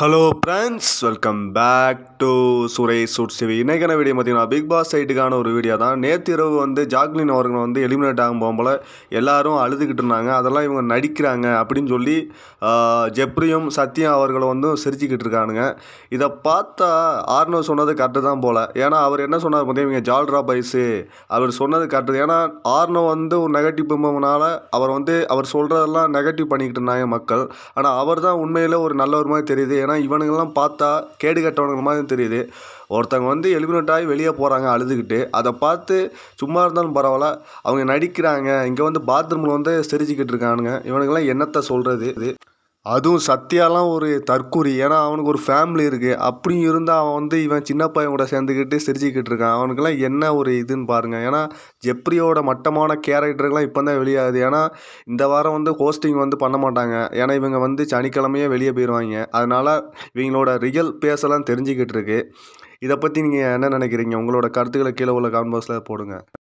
Hello friends welcome back to Suresh shoot CV இன்றைக்கான video பார்த்தீங்கன்னா Bigg Boss சைட்டுக்கான ஒரு வீடியோ தான். நேற்று இரவு வந்து ஜாக்லின் அவர்கள் வந்து எலிமினேட் ஆகும் போகும்போல எல்லாரும் அழுதுகிட்டு இருந்தாங்க. அதெல்லாம் இவங்க நடிக்கிறாங்க அப்படின்னு சொல்லி ஜெப்ரியும் சத்யா அவர்களும் வந்து சிரிச்சுக்கிட்டு இருக்கானுங்க. இதை பார்த்தா ஆர்னோ சொன்னது கரெக்டு தான் போல். ஏன்னா அவர் என்ன சொன்னார் பார்த்தீங்கன்னா இவங்க ஜால்ரா பைஸு அவர் சொன்னது கரெக்டு ஏன்னா ஆர்னோ வந்து ஒரு நெகட்டிவ் பிம்பம்னால அவர் வந்து அவர் சொல்கிறதெல்லாம் நெகட்டிவ் பண்ணிக்கிட்டு இருந்தாங்க மக்கள். ஆனால் அவர் தான் உண்மையில் ஒரு நல்ல ஒரு மாதிரி தெரியுது. ஏன்னா இவனுங்கெல்லாம் பார்த்தா கேடு கட்டவனுங்க மாதிரி தெரியுது. ஒருத்தவங்க வந்து எலிமினேட் ஆகி வெளியே போகிறாங்க அழுதுகிட்டு. அதை பார்த்து சும்மா இருந்தாலும் பரவாயில்ல. அவங்க நடிக்கிறாங்க. இங்கே வந்து பாத்ரூமில் வந்து சிரிச்சுக்கிட்டு இருக்கானுங்க. இவனுங்கெல்லாம் என்னத்தை சொல்கிறது இது அதுவும் சத்யாலாம் ஒரு தற்கூரி. ஏன்னா அவனுக்கு ஒரு ஃபேமிலி இருக்குது அப்படியும் இருந்தால் அவன் வந்து இவன் சின்ன பையன் கூட சேர்ந்துக்கிட்டு சிரிச்சுக்கிட்டு இருக்கான். அவனுக்கெல்லாம் என்ன ஒரு இதுன்னு பாருங்கள் ஏன்னா ஜெப்ரியோட மட்டமான கேரக்டருக்கெல்லாம் இப்போ தான் வெளியாகுது. ஏன்னா இந்த வாரம் வந்து ஹோஸ்டிங் வந்து பண்ண மாட்டாங்க. ஏன்னா இவங்க வந்து சனிக்கிழமையே வெளியே போயிடுவாங்க அதனால் இவங்களோட ரியல் பேஸெல்லாம் தெரிஞ்சுக்கிட்டு இருக்கு. இதை பற்றி நீங்கள் என்ன நினைக்கிறீங்க? உங்களோட கருத்துக்களை கீழே உள்ள கான்பாக்ஸில் போடுங்க.